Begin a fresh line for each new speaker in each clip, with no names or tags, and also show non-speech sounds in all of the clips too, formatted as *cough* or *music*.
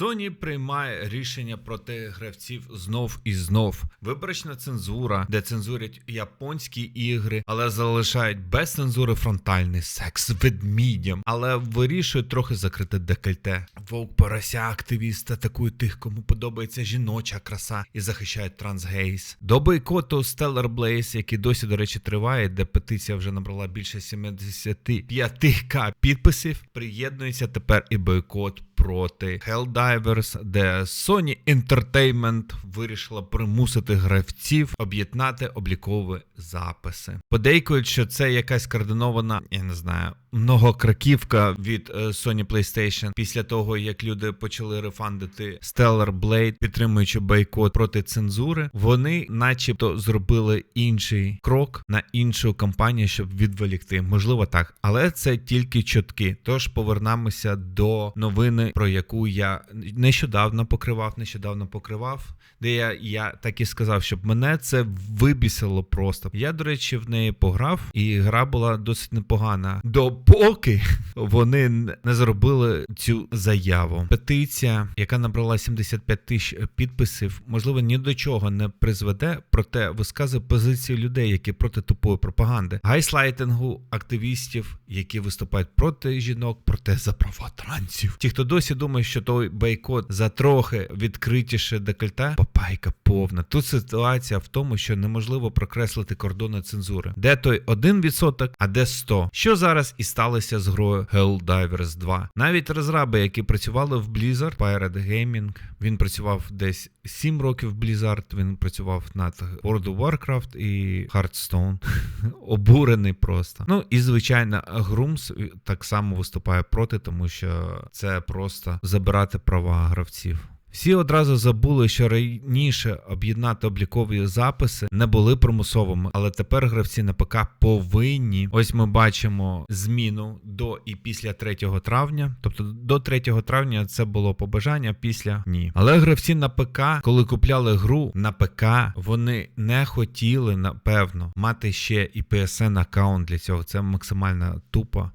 Sony приймає рішення проти гравців знов і знов. Виборочна цензура, де цензурять японські ігри, але залишають без цензури фронтальний секс ведмідям, але вирішують трохи закрити декольте. Вовк порося активіст атакують тих, кому подобається жіноча краса і захищають трансгейс. До бойкоту Stellar Blaze, який досі, до речі, триває, де петиція вже набрала більше 75к підписів. Приєднується тепер і бойкот проти Helldivers, де Sony Entertainment вирішила примусити гравців об'єднати облікові записи. Подейкують, що це якась координована, я не знаю, многокраківка від е, Sony PlayStation після того, як люди почали рефандити Stellar Blade, підтримуючи бойкот проти цензури. Вони, начебто, зробили інший крок на іншу кампанію, щоб відволікти. Можливо, так, але це тільки чутки. Тож повернемося до новини, про яку я нещодавно покривав, нещодавно покривав, де я, я так і сказав, щоб мене це вибісило просто. Я, до речі, в неї пограв, і гра була досить непогана. Допоки вони не зробили цю заяву. Петиція, яка набрала 75 тисяч підписів, можливо, ні до чого не призведе, проте висказує позицію людей, які проти тупої пропаганди, гайслайтингу активістів, які виступають проти жінок, проте за права трансів. Ті, хто досі думає, що той бойкот за трохи відкритіше декольте, папайка повна. Тут ситуація в тому, що неможливо прокреслити кордони цензури. Де той 1%, а де 100. Що зараз і сталося з грою Helldivers 2. Навіть розраби, які працювали в Blizzard, Pirate Gaming, він працював десь 7 років в Blizzard, він працював над World of Warcraft і Hearthstone. *laughs* Обурений просто. Ну і звичайно, Grooms так само виступає проти, тому що це просто забирати права гравців. Всі одразу забули, що раніше об'єднати облікові записи не були примусовими, але тепер гравці на ПК повинні. Ось ми бачимо зміну до і після 3 травня. Тобто до 3 травня це було побажання, після ні. Але гравці на ПК, коли купляли гру на ПК, вони не хотіли, напевно, мати ще і PSN аккаунт для цього. Це максимально тупо.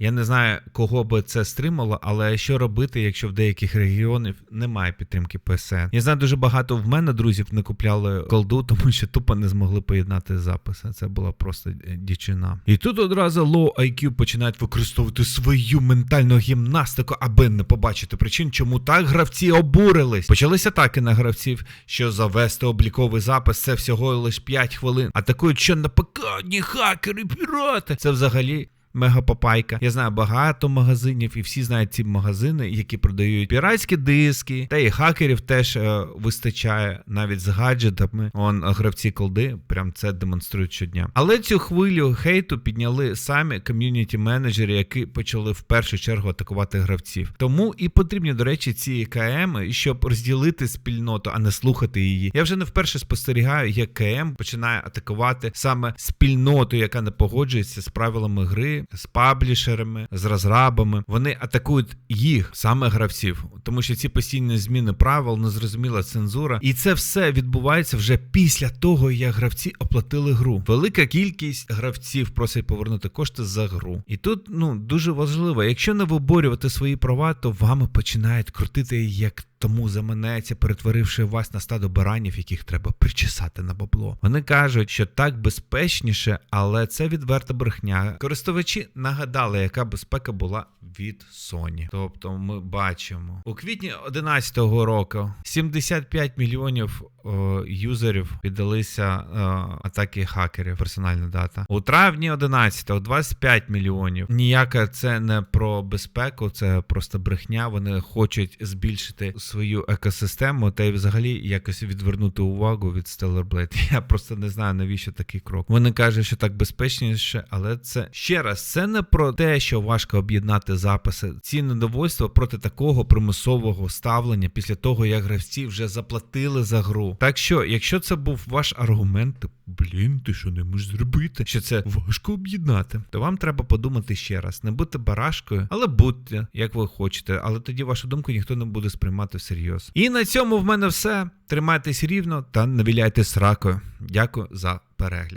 Я не знаю, кого би це стримало, але що робити, якщо в деяких регіонів немає підтримки ПСН? Я знаю, дуже багато в мене друзів не купляли колду, *laughs* тому що тупо не змогли поєднати записи. Це була просто дічина. І тут одразу Low IQ починають використовувати свою ментальну гімнастику, аби не побачити причин, чому так гравці обурились. Почались атаки на гравців, що завести обліковий запис це всього лише 5 хвилин. Атакують, що на ПК, ні хакери, пірати. Це взагалі. Мегапопайка. Я знаю багато магазинів, і всі знають ці магазини, які продають піратські диски, та і хакерів теж е, вистачає навіть з гаджетами. Он гравці колди, прям це демонструють щодня. Але цю хвилю хейту підняли самі ком'юніті менеджери, які почали в першу чергу атакувати гравців. Тому і потрібні, до речі, ці КМ, щоб розділити спільноту, а не слухати її. Я вже не вперше спостерігаю, як КМ починає атакувати саме спільноту, яка не погоджується з правилами гри з паблішерами, з розрабами. Вони атакують їх, саме гравців, тому що ці постійні зміни правил, незрозуміла цензура, і це все відбувається вже після того, як гравці оплатили гру. Велика кількість гравців просить повернути кошти за гру. І тут ну дуже важливо, якщо не виборювати свої права, то вами починають крутити як. Тому заманеться, перетворивши вас на стадо баранів, яких треба причесати на бабло. Вони кажуть, що так безпечніше, але це відверта брехня. Користувачі нагадали, яка безпека була від Sony. Тобто, ми бачимо у квітні 2011 року 75 мільйонів о, юзерів піддалися о, атаки хакерів. Персональна дата у травні 11 25 мільйонів. Ніяка це не про безпеку, це просто брехня. Вони хочуть збільшити свою екосистему та й взагалі якось відвернути увагу від Stellar Blade. *laughs* Я просто не знаю навіщо такий крок. Вони кажуть, що так безпечніше, але це ще раз це не про те, що важко об'єднати записи. Ці недовольства проти такого примусового ставлення після того, як гравці вже заплатили за гру. Так що, якщо це був ваш аргумент, то блін, ти що не можеш зробити? Що це важко об'єднати, то вам треба подумати ще раз. Не будьте барашкою, але будьте, як ви хочете. Але тоді вашу думку ніхто не буде сприймати всерйоз. І на цьому в мене все. Тримайтесь рівно та не віляйте сракою. Дякую за перегляд.